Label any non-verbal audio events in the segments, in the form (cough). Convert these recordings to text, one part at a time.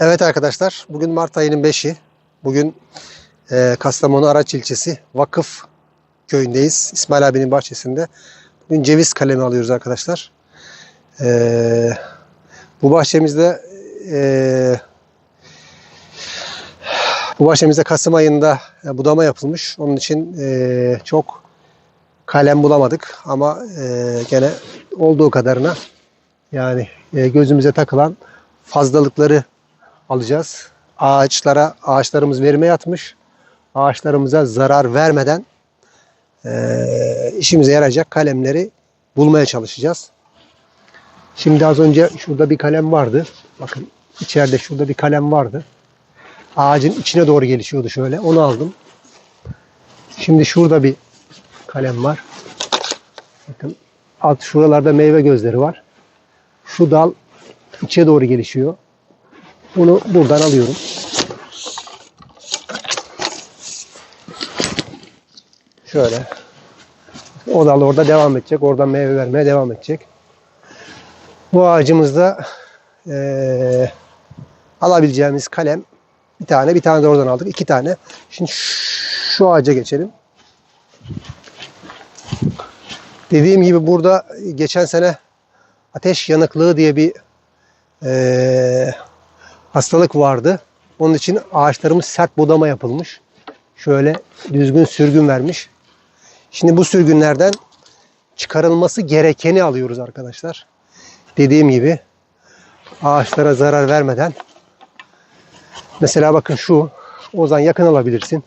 Evet arkadaşlar, bugün Mart ayının 5'i. Bugün e, Kastamonu Araç ilçesi Vakıf köyündeyiz. İsmail abinin bahçesinde. Bugün ceviz kalemi alıyoruz arkadaşlar. E, bu bahçemizde e, bu bahçemizde Kasım ayında e, budama yapılmış. Onun için e, çok kalem bulamadık ama e, gene olduğu kadarına yani e, gözümüze takılan fazlalıkları alacağız. Ağaçlara, ağaçlarımız verime yatmış. Ağaçlarımıza zarar vermeden eee, işimize yarayacak kalemleri bulmaya çalışacağız. Şimdi az önce şurada bir kalem vardı. Bakın içeride şurada bir kalem vardı. Ağacın içine doğru gelişiyordu şöyle. Onu aldım. Şimdi şurada bir kalem var. Bakın alt şuralarda meyve gözleri var. Şu dal içe doğru gelişiyor. Bunu buradan alıyorum. Şöyle. O dal orada devam edecek. Oradan meyve vermeye devam edecek. Bu ağacımızda eee, alabileceğimiz kalem bir tane, bir tane de oradan aldık. iki tane. Şimdi şu ağaca geçelim. Dediğim gibi burada geçen sene ateş yanıklığı diye bir eee, hastalık vardı. Onun için ağaçlarımız sert budama yapılmış. Şöyle düzgün sürgün vermiş. Şimdi bu sürgünlerden çıkarılması gerekeni alıyoruz arkadaşlar. Dediğim gibi ağaçlara zarar vermeden mesela bakın şu Ozan yakın alabilirsin.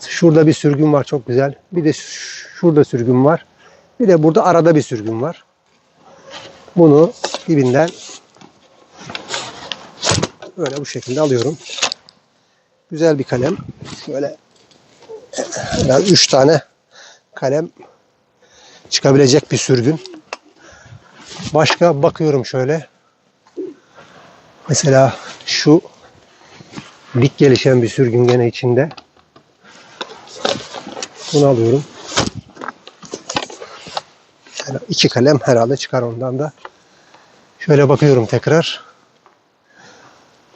Şurada bir sürgün var çok güzel. Bir de şurada sürgün var. Bir de burada arada bir sürgün var. Bunu dibinden böyle bu şekilde alıyorum. Güzel bir kalem. Şöyle ben 3 tane kalem çıkabilecek bir sürgün. Başka bakıyorum şöyle. Mesela şu dik gelişen bir sürgün gene içinde. Bunu alıyorum. Şöyle iki kalem herhalde çıkar ondan da. Şöyle bakıyorum tekrar.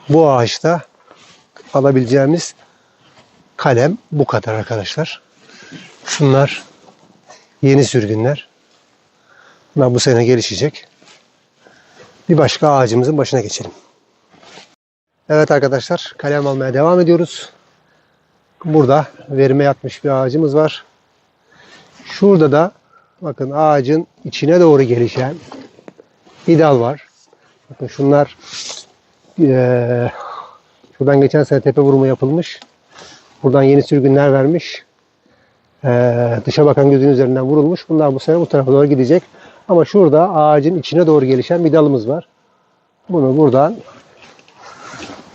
Bu ağaçta alabileceğimiz kalem bu kadar arkadaşlar. Şunlar yeni sürgünler. Bunlar bu sene gelişecek. Bir başka ağacımızın başına geçelim. Evet arkadaşlar kalem almaya devam ediyoruz. Burada verime yatmış bir ağacımız var. Şurada da bakın ağacın içine doğru gelişen bir dal var. Bakın şunlar eee, şuradan geçen sene tepe vurumu yapılmış. Buradan yeni sürgünler vermiş. Eee, dışa bakan gözün üzerinden vurulmuş. Bunlar bu sene bu tarafa doğru gidecek. Ama şurada ağacın içine doğru gelişen bir dalımız var. Bunu buradan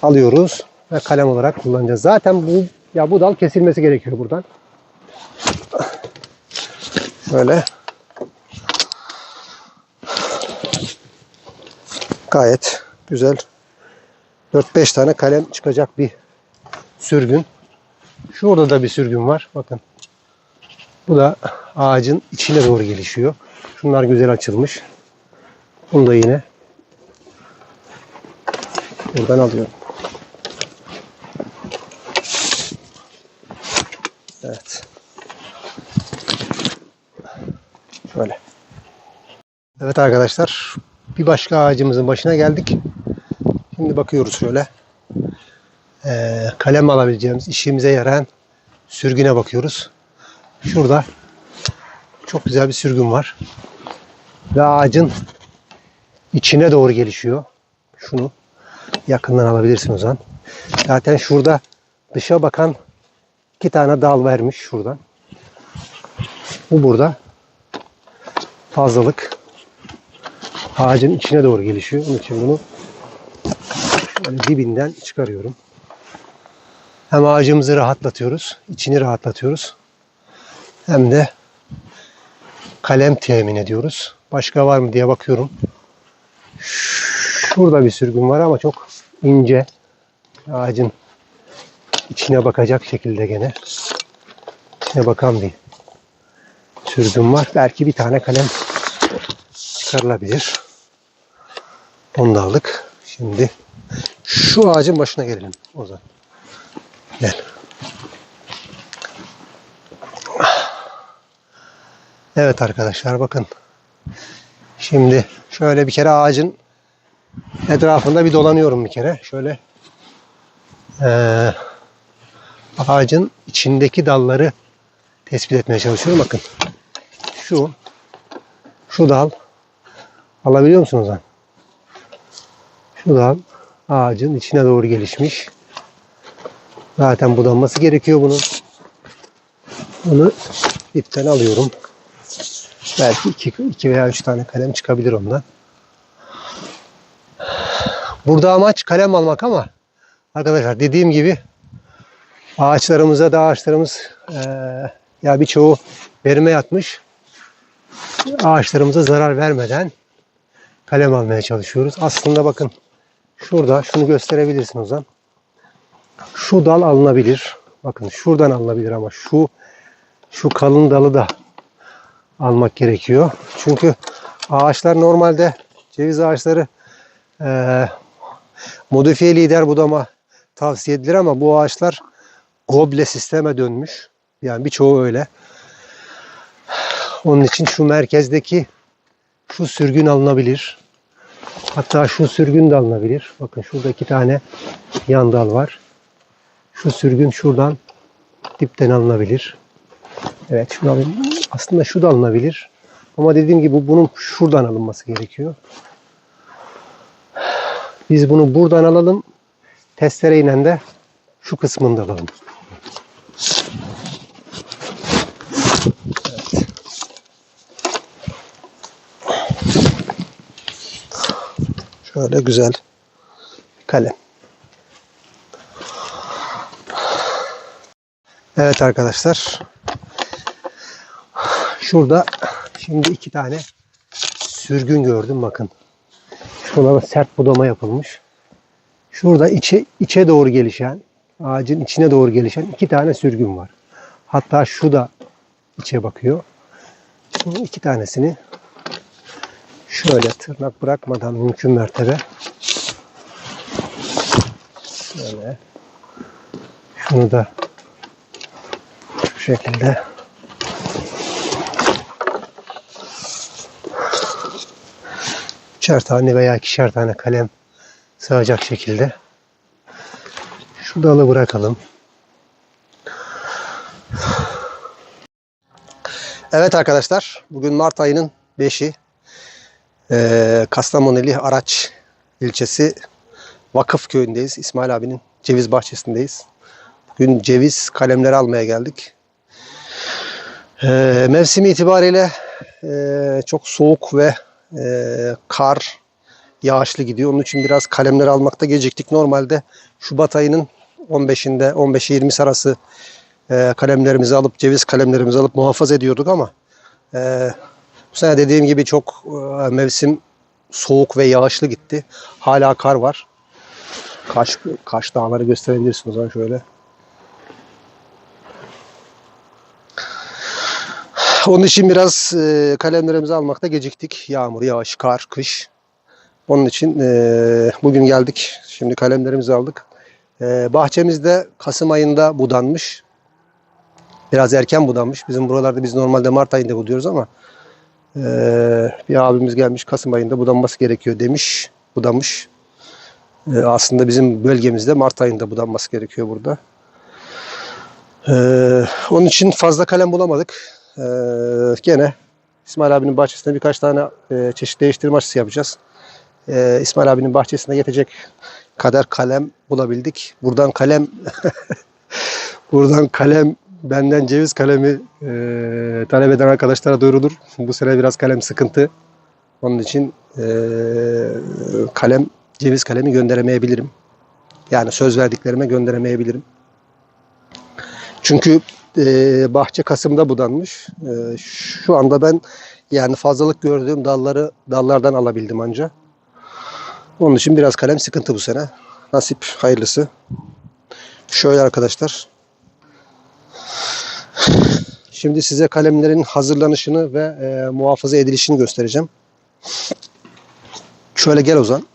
alıyoruz ve kalem olarak kullanacağız. Zaten bu ya bu dal kesilmesi gerekiyor buradan. Şöyle gayet güzel 4-5 tane kalem çıkacak bir sürgün. Şurada da bir sürgün var. Bakın. Bu da ağacın içine doğru gelişiyor. Şunlar güzel açılmış. Bunu da yine buradan alıyorum. Evet. Şöyle. Evet arkadaşlar. Bir başka ağacımızın başına geldik. Şimdi bakıyoruz şöyle. Ee, kalem alabileceğimiz, işimize yarayan sürgüne bakıyoruz. Şurada çok güzel bir sürgün var. Ve ağacın içine doğru gelişiyor. Şunu yakından alabilirsin o zaman. Zaten şurada dışa bakan iki tane dal vermiş şuradan. Bu burada fazlalık ağacın içine doğru gelişiyor. Onun için bunu dibinden çıkarıyorum. Hem ağacımızı rahatlatıyoruz, içini rahatlatıyoruz. Hem de kalem temin ediyoruz. Başka var mı diye bakıyorum. Şurada bir sürgün var ama çok ince. Ağacın içine bakacak şekilde gene. İçine bakan bir sürgün var. Belki bir tane kalem çıkarılabilir. Onu da aldık. Şimdi şu ağacın başına gelelim Ozan. Gel. Evet arkadaşlar bakın. Şimdi şöyle bir kere ağacın etrafında bir dolanıyorum bir kere. Şöyle eee, ağacın içindeki dalları tespit etmeye çalışıyorum. Bakın. Şu şu dal alabiliyor musunuz lan? Şu dal ağacın içine doğru gelişmiş. Zaten budanması gerekiyor bunun. Bunu ipten alıyorum. Belki iki, iki veya üç tane kalem çıkabilir ondan. Burada amaç kalem almak ama arkadaşlar dediğim gibi ağaçlarımıza da ağaçlarımız eee, ya birçoğu verime yatmış. Ağaçlarımıza zarar vermeden kalem almaya çalışıyoruz. Aslında bakın şurada şunu gösterebilirsin Ozan. Şu dal alınabilir. Bakın şuradan alınabilir ama şu şu kalın dalı da almak gerekiyor. Çünkü ağaçlar normalde ceviz ağaçları eee modifiye lider budama tavsiye edilir ama bu ağaçlar goble sisteme dönmüş. Yani birçoğu öyle. Onun için şu merkezdeki şu sürgün alınabilir. Hatta şu sürgün de alınabilir. Bakın şurada iki tane yan dal var. Şu sürgün şuradan dipten alınabilir. Evet şunu alayım. Aslında şu da alınabilir. Ama dediğim gibi bu- bunun şuradan alınması gerekiyor. Biz bunu buradan alalım. Testereyle de şu kısmını da alalım. Şöyle güzel kalem. Evet arkadaşlar. Şurada şimdi iki tane sürgün gördüm bakın. Şuralara sert budama yapılmış. Şurada içe, içe doğru gelişen, ağacın içine doğru gelişen iki tane sürgün var. Hatta şu da içe bakıyor. Bu iki tanesini şöyle tırnak bırakmadan mümkün mertebe. Şöyle. Şunu da şu şekilde. Üçer tane veya ikişer tane kalem sığacak şekilde. Şu dalı bırakalım. Evet arkadaşlar bugün Mart ayının 5'i ee, Kastamoneli Araç ilçesi Vakıf köyündeyiz. İsmail abinin ceviz bahçesindeyiz. Bugün ceviz kalemleri almaya geldik. Ee, mevsimi itibariyle ee, çok soğuk ve ee, kar yağışlı gidiyor. Onun için biraz kalemleri almakta geciktik. Normalde Şubat ayının 15'inde 15-20 arası e, kalemlerimizi alıp ceviz kalemlerimizi alıp muhafaza ediyorduk ama e, bu sene dediğim gibi çok e, mevsim soğuk ve yağışlı gitti. Hala kar var. Kaş, Kaş dağları gösterebilirsiniz o zaman şöyle. Onun için biraz e, kalemlerimizi almakta geciktik. Yağmur, yağış, kar, kış. Onun için e, bugün geldik. Şimdi kalemlerimizi aldık. E, bahçemizde Kasım ayında budanmış. Biraz erken budanmış. Bizim buralarda biz normalde Mart ayında buduyoruz ama e, bir abimiz gelmiş Kasım ayında budanması gerekiyor demiş. Budamış. E, aslında bizim bölgemizde Mart ayında budanması gerekiyor burada. E, onun için fazla kalem bulamadık. E, gene İsmail abinin bahçesinde birkaç tane e, çeşit değiştirme aşısı yapacağız. İsmail abinin bahçesinde yetecek kadar kalem bulabildik. Buradan kalem (laughs) buradan kalem benden ceviz kalemi e, talep eden arkadaşlara duyurulur. Bu sene biraz kalem sıkıntı. Onun için e, kalem ceviz kalemi gönderemeyebilirim. Yani söz verdiklerime gönderemeyebilirim. Çünkü e, bahçe Kasım'da budanmış. E, şu anda ben yani fazlalık gördüğüm dalları dallardan alabildim anca. Onun için biraz kalem sıkıntı bu sene. Nasip hayırlısı. Şöyle arkadaşlar. Şimdi size kalemlerin hazırlanışını ve e, muhafaza edilişini göstereceğim. Şöyle gel Ozan.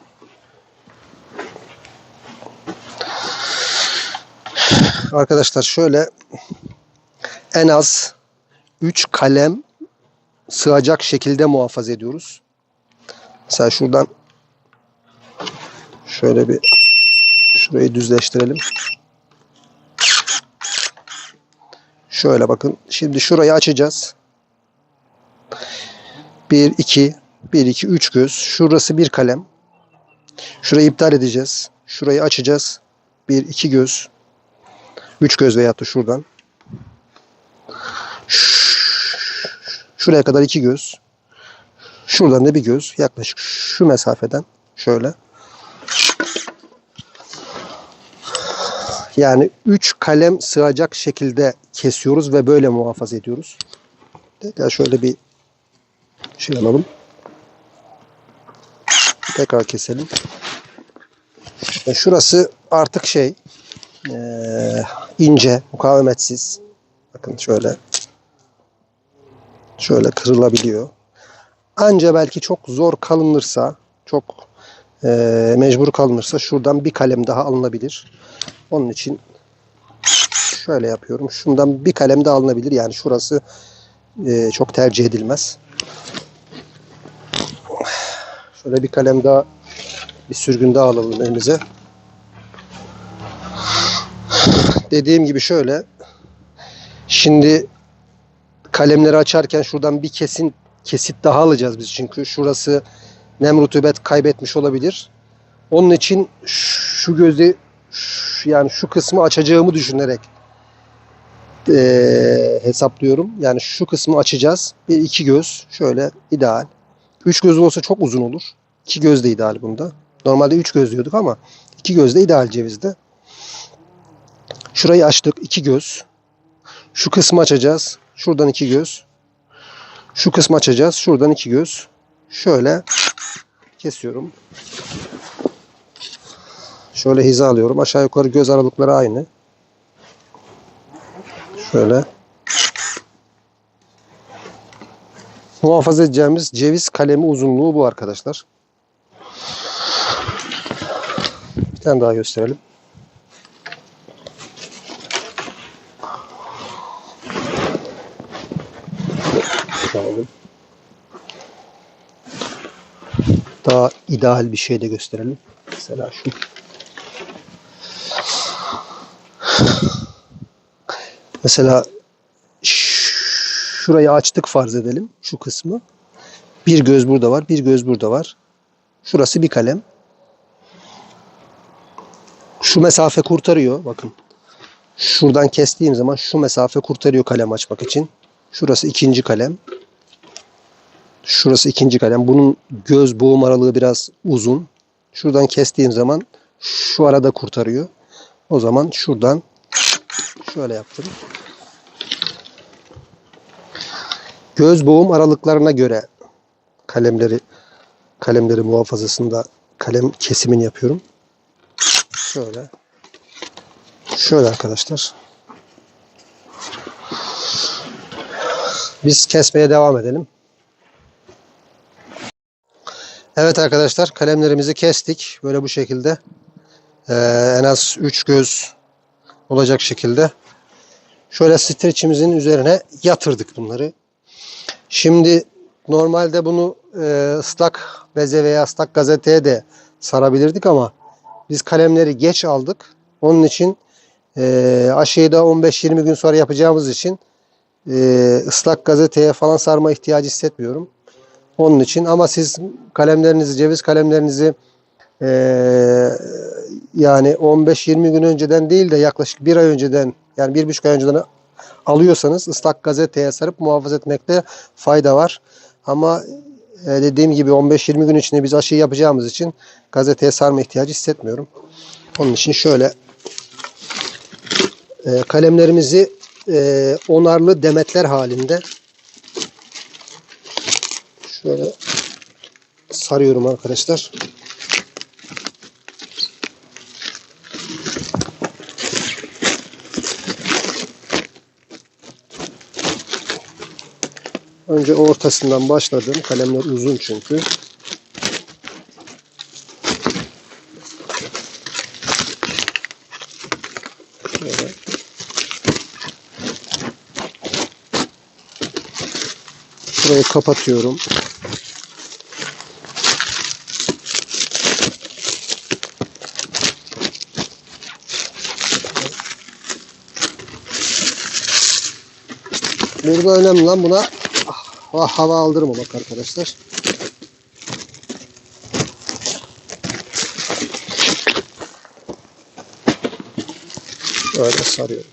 Arkadaşlar şöyle en az 3 kalem sığacak şekilde muhafaza ediyoruz. Mesela şuradan şöyle bir şurayı düzleştirelim. Şöyle bakın. Şimdi şurayı açacağız. 1 2 1 2 3 göz. Şurası bir kalem. Şurayı iptal edeceğiz. Şurayı açacağız. 1 2 göz. 3 göz veyahut da şuradan. Şuraya kadar 2 göz. Şuradan da bir göz. Yaklaşık şu mesafeden şöyle. Yani 3 kalem sığacak şekilde kesiyoruz ve böyle muhafaza ediyoruz. Tekrar şöyle bir şey alalım. Tekrar keselim. E, Şurası artık şey eee, ince, mukavemetsiz. Bakın şöyle şöyle kırılabiliyor. Anca belki çok zor kalınırsa, çok eee, mecbur kalınırsa şuradan bir kalem daha alınabilir. Onun için şöyle yapıyorum. Şundan bir kalem daha alınabilir. Yani şurası eee, çok tercih edilmez. Şöyle bir kalem daha, bir sürgün daha alalım elimize. Dediğim gibi şöyle. Şimdi kalemleri açarken şuradan bir kesin kesit daha alacağız biz çünkü şurası nem rutubet kaybetmiş olabilir. Onun için şu gözü şu- yani şu kısmı açacağımı düşünerek eee, hesaplıyorum. Yani şu kısmı açacağız. Bir iki göz şöyle ideal. Üç göz olsa çok uzun olur. İki göz de ideal bunda. Normalde üç göz diyorduk ama iki göz de ideal cevizde. Şurayı açtık. iki göz. Şu kısmı açacağız. Şuradan iki göz. Şu kısmı açacağız. Şuradan iki göz. Şöyle kesiyorum. Şöyle hiza alıyorum. Aşağı yukarı göz aralıkları aynı. Şöyle. Muhafaza edeceğimiz ceviz kalemi uzunluğu bu arkadaşlar. Bir tane daha gösterelim. Daha ideal bir şey de gösterelim. Mesela şu. Mesela şurayı açtık farz edelim. Şu kısmı. Bir göz burada var. Bir göz burada var. Şurası bir kalem. Şu mesafe kurtarıyor. Bakın. Şuradan kestiğim zaman şu mesafe kurtarıyor kalem açmak için. Şurası ikinci kalem. Şurası ikinci kalem. Bunun göz boğum aralığı biraz uzun. Şuradan kestiğim zaman şu arada kurtarıyor. O zaman şuradan şöyle yaptım. Göz boğum aralıklarına göre kalemleri kalemleri muhafazasında kalem kesimini yapıyorum. Şöyle. Şöyle arkadaşlar. Biz kesmeye devam edelim. Evet arkadaşlar kalemlerimizi kestik. Böyle bu şekilde. Ee, en az 3 göz olacak şekilde. Şöyle streçimizin üzerine yatırdık bunları. Şimdi normalde bunu e, ıslak beze veya ıslak gazeteye de sarabilirdik ama biz kalemleri geç aldık. Onun için e, aşıyı da 15-20 gün sonra yapacağımız için e, ıslak gazeteye falan sarma ihtiyacı hissetmiyorum. Onun için ama siz kalemlerinizi, ceviz kalemlerinizi e, yani 15-20 gün önceden değil de yaklaşık bir ay önceden yani bir buçuk ay önceden alıyorsanız ıslak gazeteye sarıp muhafaza etmekte fayda var. Ama e, dediğim gibi 15-20 gün içinde biz aşıyı yapacağımız için gazeteye sarma ihtiyacı hissetmiyorum. Onun için şöyle e, kalemlerimizi e, onarlı demetler halinde şöyle sarıyorum arkadaşlar. Önce ortasından başladım. Kalemler uzun çünkü. Şöyle. Şurayı kapatıyorum. Burada önemli lan buna ah, hava aldırmamak arkadaşlar. Böyle sarıyorum.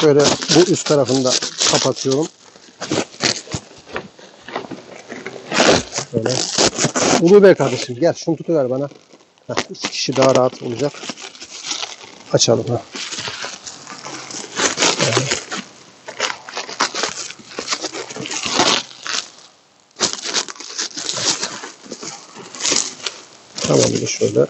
Şöyle bu üst tarafını da kapatıyorum. Böyle. Ulu Bey kardeşim gel şunu tutuver bana. İki kişi daha rahat olacak. Açalım ha. Tamam bir de şöyle.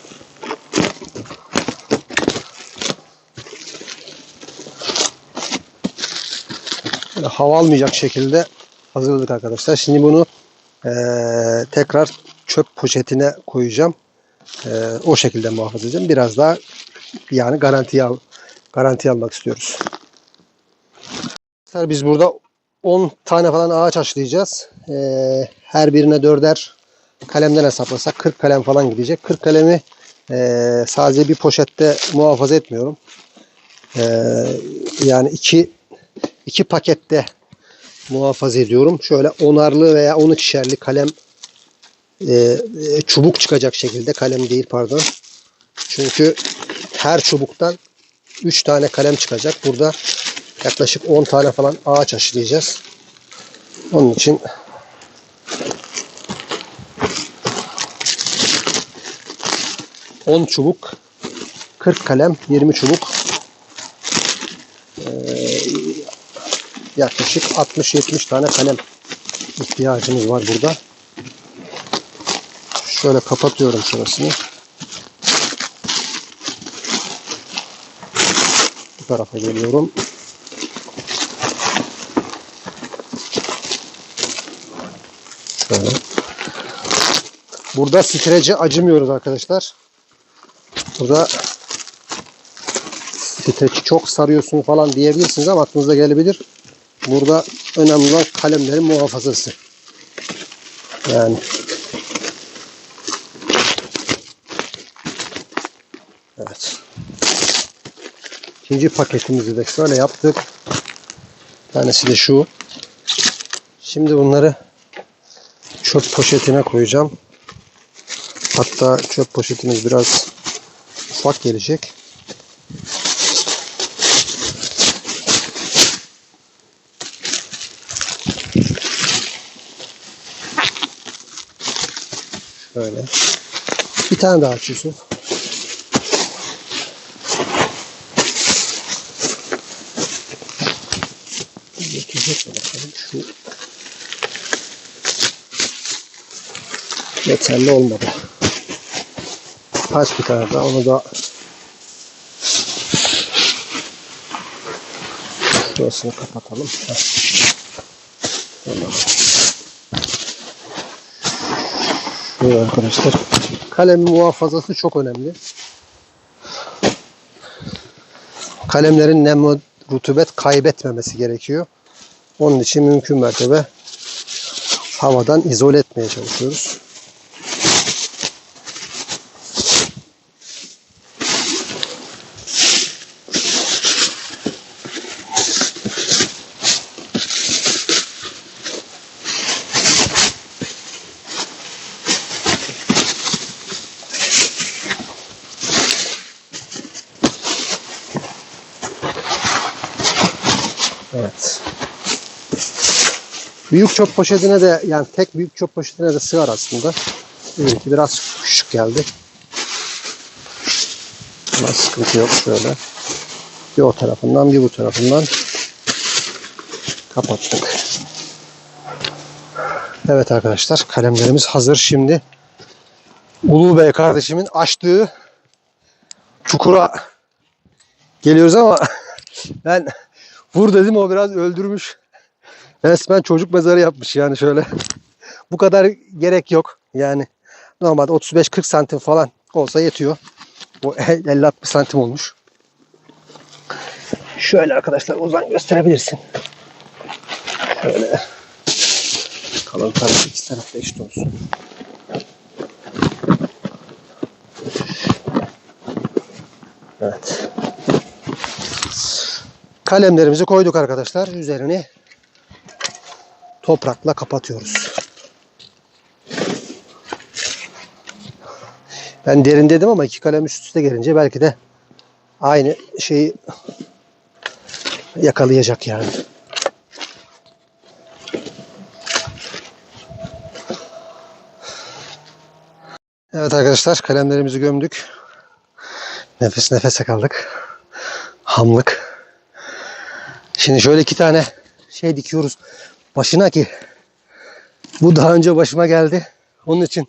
Böyle hava almayacak şekilde hazırladık arkadaşlar. Şimdi bunu eee, tekrar çöp poşetine koyacağım. Eee, o şekilde muhafaza edeceğim. Biraz daha yani garantiye al garanti almak istiyoruz. Biz burada 10 tane falan ağaç açlayacağız. Eee, her birine dörder kalemden hesaplasak 40 kalem falan gidecek. 40 kalemi eee, sadece bir poşette muhafaza etmiyorum. Eee, yani iki iki pakette muhafaza ediyorum. Şöyle onarlı veya 12'şerli kalem e, e, çubuk çıkacak şekilde kalem değil pardon. Çünkü her çubuktan 3 tane kalem çıkacak. Burada yaklaşık 10 tane falan ağaç aşılayacağız. Onun için ...10 çubuk... ...40 kalem... ...20 çubuk... Ee, yaklaşık 60-70 tane kalem ihtiyacımız var burada. Şöyle kapatıyorum şurasını. Bu tarafa geliyorum. Şöyle. Burada strece acımıyoruz arkadaşlar. Burada streci çok sarıyorsun falan diyebilirsiniz ama aklınıza gelebilir. Burada önemli olan kalemlerin muhafazası. Yani Evet. İkinci paketimizi de şöyle yaptık. Bir tanesi de şu. Şimdi bunları çöp poşetine koyacağım. Hatta çöp poşetimiz biraz ufak gelecek. Şöyle. Bir tane daha aç Yetecek mi bakalım şu yeterli olmadı. Aç bir tane daha onu da şurasını kapatalım. Tamam. Şöyle arkadaşlar. Kalem muhafazası çok önemli. Kalemlerin nem rutubet kaybetmemesi gerekiyor. Onun için mümkün mertebe havadan izole etmeye çalışıyoruz. Büyük çöp poşetine de yani tek büyük çöp poşetine de sığar aslında. Benimki biraz küçük geldi. Ama sıkıntı yok şöyle. Bir o tarafından bir bu tarafından kapattık. Evet arkadaşlar kalemlerimiz hazır şimdi. Ulu Bey kardeşimin açtığı çukura geliyoruz ama (laughs) ben vur dedim o biraz öldürmüş. Resmen çocuk mezarı yapmış yani şöyle. (laughs) Bu kadar gerek yok. Yani normalde 35-40 santim falan olsa yetiyor. Bu 50-60 santim olmuş. Şöyle arkadaşlar uzan gösterebilirsin. Şöyle. Kalın taraf iki tarafta eşit olsun. Evet. Kalemlerimizi koyduk arkadaşlar. Üzerini toprakla kapatıyoruz. Ben derin dedim ama iki kalem üst üste gelince belki de aynı şeyi yakalayacak yani. Evet arkadaşlar kalemlerimizi gömdük. Nefes nefese kaldık. Hamlık. Şimdi şöyle iki tane şey dikiyoruz başına ki bu daha önce başıma geldi. Onun için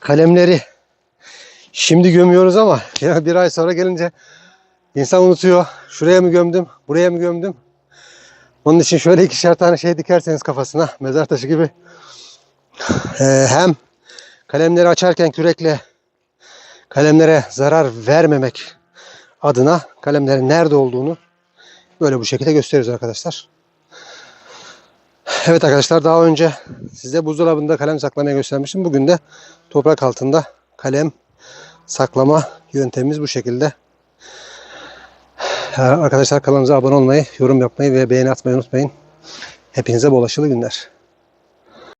kalemleri şimdi gömüyoruz ama (laughs) ya bir ay sonra gelince insan unutuyor. Şuraya mı gömdüm, buraya mı gömdüm? Onun için şöyle ikişer tane şey dikerseniz kafasına mezar taşı gibi (sighs) ee, hem kalemleri açarken kürekle kalemlere zarar vermemek adına kalemlerin nerede olduğunu böyle bu şekilde gösteriyoruz arkadaşlar. Evet arkadaşlar daha önce size buzdolabında kalem saklamayı göstermiştim. Bugün de toprak altında kalem saklama yöntemimiz bu şekilde. Arkadaşlar kanalımıza abone olmayı, yorum yapmayı ve beğeni atmayı unutmayın. Hepinize bol günler.